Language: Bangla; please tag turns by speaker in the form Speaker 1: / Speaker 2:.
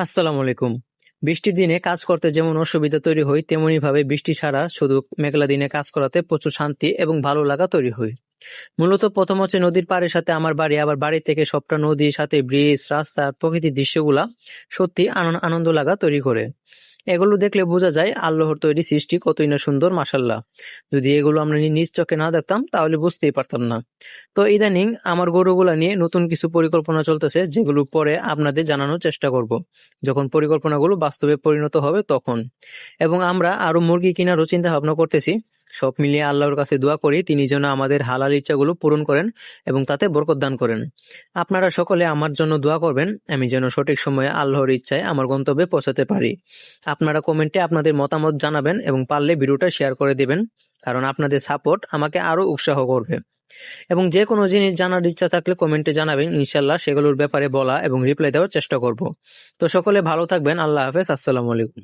Speaker 1: আসসালামু আলাইকুম। বৃষ্টির দিনে কাজ করতে যেমন অসুবিধা তৈরি হয় তেমনি ভাবে বৃষ্টি ছাড়া শুধু মেঘলা দিনে কাজ করাতে প্রচুর শান্তি এবং ভালো লাগা তৈরি হয়। মূলত প্রথম হচ্ছে নদীর পাড়ের সাথে আমার বাড়ি, আবার বাড়ি থেকে সবটা নদীর সাথে ব্রিজ, রাস্তা, প্রকৃতির দৃশ্যগুলা সত্যি আনন- আনন্দ লাগা তৈরি করে। এগুলো দেখলে বোঝা যায় আল্লাহর তৈরি সৃষ্টি কতই না সুন্দর মাসাল্লাহ যদি এগুলো আমরা নিজ চোখে না দেখতাম, তাহলে বুঝতেই পারতাম না। তো ইদানিং আমার গরুগুলা নিয়ে নতুন কিছু পরিকল্পনা চলতেছে, যেগুলো পরে আপনাদের জানানোর চেষ্টা করব। যখন পরিকল্পনাগুলো বাস্তবে পরিণত হবে তখন। এবং আমরা আরও মুরগি কেনারও চিন্তা ভাবনা করতেছি। সব মিলিয়ে আল্লাহর কাছে দোয়া করি, তিনি যেন আমাদের হালাল ইচ্ছাগুলো পূরণ করেন এবং তাতে বরকত দান করেন। আপনারা সকলে আমার জন্য দোয়া করবেন, আমি যেন সঠিক সময়ে আল্লাহর ইচ্ছায় আমার গন্তব্যে পৌঁছাতে পারি। আপনারা কমেন্টে আপনাদের মতামত জানাবেন এবং পারলে ভিডিওটা শেয়ার করে দিবেন, কারণ আপনাদের সাপোর্ট আমাকে আরও উৎসাহ করবে। এবং যে কোনো জিনিস জানার ইচ্ছা থাকলে কমেন্টে জানাবেন ইনশাল্লাহ সেগুলোর ব্যাপারে বলা এবং রিপ্লাই দেওয়ার চেষ্টা করব। তো সকলে ভালো থাকবেন, আল্লাহ হাফেজ, আসসালামু আলাইকুম।